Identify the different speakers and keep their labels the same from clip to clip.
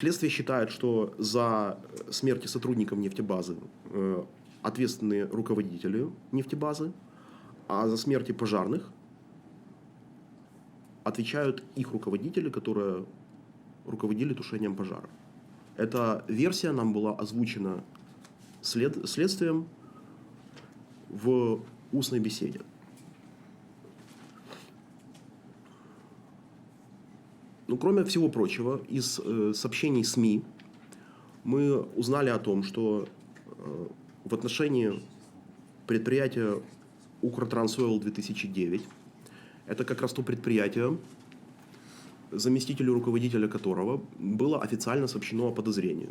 Speaker 1: Следствие считает, что за смерти сотрудников нефтебазы э, ответственны руководители нефтебазы, а за смерти пожарных отвечают их руководители, которые руководили тушением пожара. Эта версия нам была озвучена след, следствием в устной беседе. Ну, кроме всего прочего, из э, сообщений СМИ мы узнали о том, что э, в отношении предприятия Укртрансойл 2009, это как раз то предприятие, заместителю руководителя которого было официально сообщено о подозрении.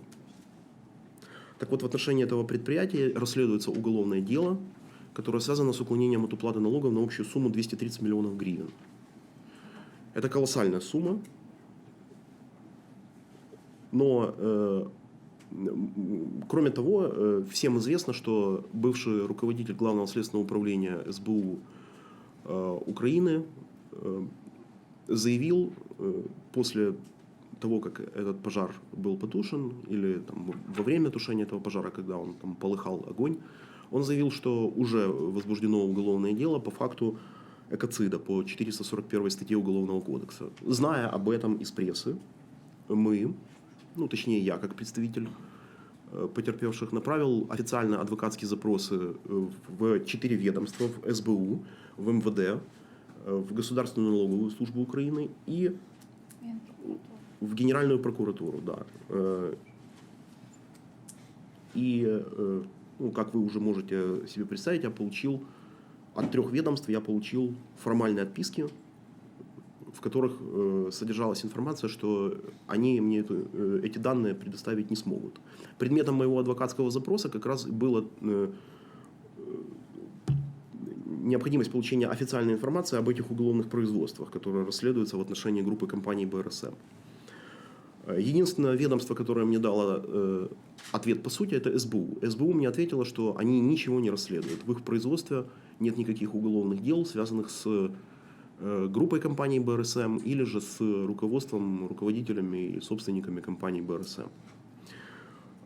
Speaker 1: Так вот, в отношении этого предприятия расследуется уголовное дело, которое связано с уклонением от уплаты налогов на общую сумму 230 миллионов гривен. Это колоссальная сумма, но э, кроме того, э, всем известно, что бывший руководитель Главного следственного управления СБУ э, Украины заявил после того, как этот пожар был потушен, или там, во время тушения этого пожара, когда он там полыхал огонь, он заявил, что уже возбуждено уголовное дело по факту экоцида по 441 статье Уголовного кодекса. Зная об этом из прессы, мы ну точнее я как представитель э, потерпевших, направил официально адвокатские запросы э, в четыре ведомства, в СБУ, в МВД, э, в Государственную налоговую службу Украины и в Генеральную прокуратуру, да. И, ну, как вы уже можете себе представить, я получил от трех ведомств я получил формальные отписки в которых э, содержалась информация, что они мне эту, э, эти данные предоставить не смогут. Предметом моего адвокатского запроса как раз было э, необходимость получения официальной информации об этих уголовных производствах, которые расследуются в отношении группы компаний БРСМ. Единственное ведомство, которое мне дало э, ответ по сути, это СБУ. СБУ мне ответило, что они ничего не расследуют. В их производстве нет никаких уголовных дел, связанных с группой компаний БРСМ или же с руководством, руководителями и собственниками компаний БРСМ.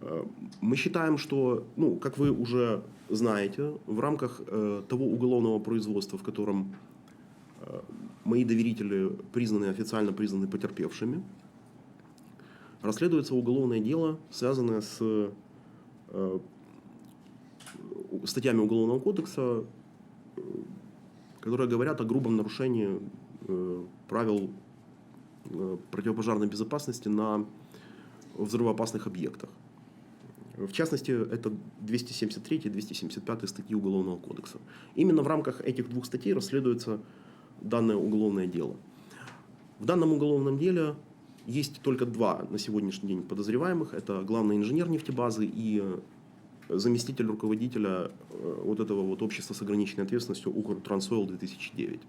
Speaker 1: Э, мы считаем, что, ну, как вы уже знаете, в рамках э, того уголовного производства, в котором мои доверители признаны, официально признаны потерпевшими, расследуется уголовное дело, связанное с статьями Уголовного кодекса, которые говорят о грубом нарушении э, правил э, противопожарной безопасности на взрывоопасных объектах. В частности, это 273 и 275 статьи Уголовного кодекса. Именно в рамках этих двух статей расследуется данное уголовное дело. В данном уголовном деле есть только два на сегодняшний день подозреваемых. Это главный инженер нефтебазы и заместитель руководителя э, вот этого вот общества с ограниченной ответственностью Укртрансойл 2009.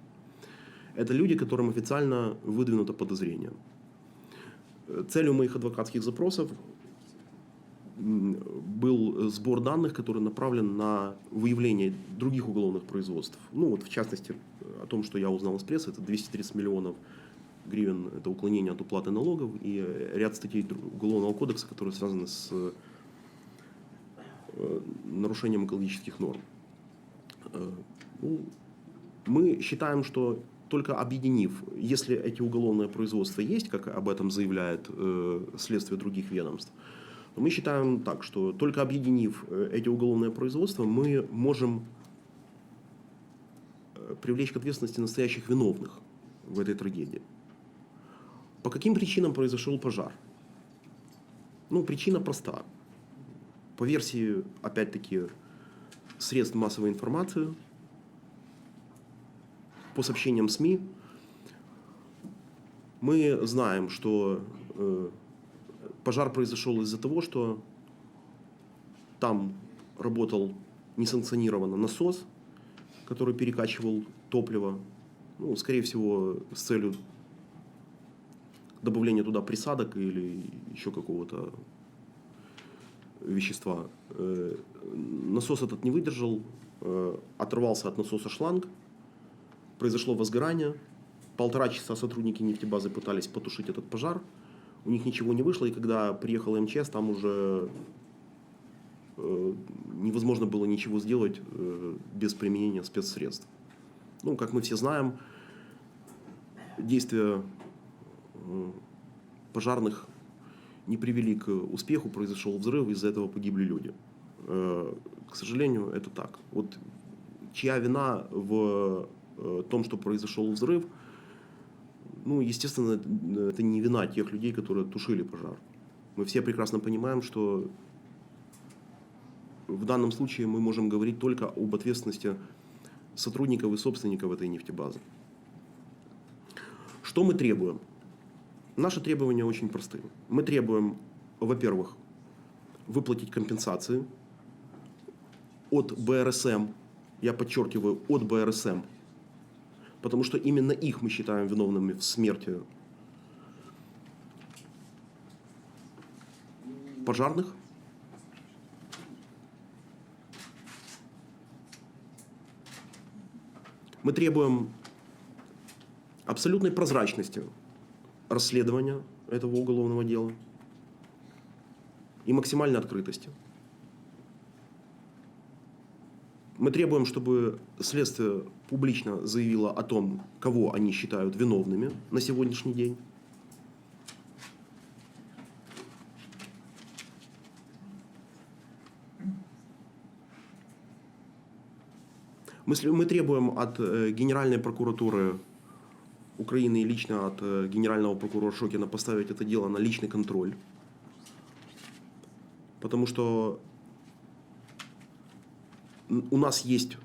Speaker 1: Это люди, которым официально выдвинуто подозрение. Целью моих адвокатских запросов был сбор данных, который направлен на выявление других уголовных производств. Ну вот в частности о том, что я узнал из прессы, это 230 миллионов гривен, это уклонение от уплаты налогов и ряд статей Уголовного кодекса, которые связаны с Э, нарушением экологических норм. Э, ну, мы считаем, что только объединив, если эти уголовные производства есть, как об этом заявляет э, следствие других ведомств, мы считаем так, что только объединив эти уголовные производства, мы можем привлечь к ответственности настоящих виновных в этой трагедии. По каким причинам произошел пожар? Ну, причина проста. По версии, опять-таки, средств массовой информации, по сообщениям СМИ, мы знаем, что э, пожар произошел из-за того, что там работал несанкционированно насос, который перекачивал топливо, ну, скорее всего, с целью добавления туда присадок или еще какого-то вещества. Э, насос этот не выдержал, э, оторвался от насоса шланг, произошло возгорание. Полтора часа сотрудники нефтебазы пытались потушить этот пожар. у них ничего не вышло, и когда приехал МЧС, там уже э, невозможно было ничего сделать без применения спецсредств. Ну, как мы все знаем, действия пожарных не привели к успеху, произошел взрыв, из-за этого погибли люди. Э, К сожалению, это так. Вот чья вина в э, том, что произошел взрыв, ну, естественно, это не вина тех людей, которые тушили пожар. Мы все прекрасно понимаем, что в данном случае мы можем говорить только об ответственности сотрудников и собственников этой нефтебазы. Что мы требуем? Наши требования очень простые. Мы требуем, во-первых, выплатить компенсации от БРСМ, я подчеркиваю, от БРСМ, потому что именно их мы считаем виновными в смерти пожарных. Мы требуем абсолютной прозрачности расследования этого уголовного дела и максимальной открытости. Мы требуем, чтобы следствие публично заявило о том, кого они считают виновными на сегодняшний день. Мы, требуем от э, Генеральной прокуратуры Украины и лично от э, генерального прокурора Шокина поставить это дело на личный контроль. Потому что у нас есть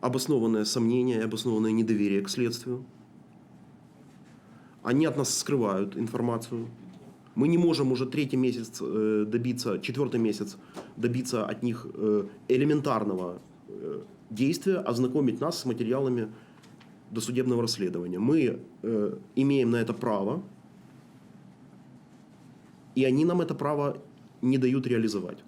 Speaker 1: обоснованное сомнение и обоснованное недоверие к следствию. Они от нас скрывают информацию. Мы не можем уже третий месяц э, добиться, четвертый месяц добиться от них э, элементарного действия, ознакомить нас с материалами досудебного расследования. Мы э, имеем на это право, и они нам это право не дают реализовать.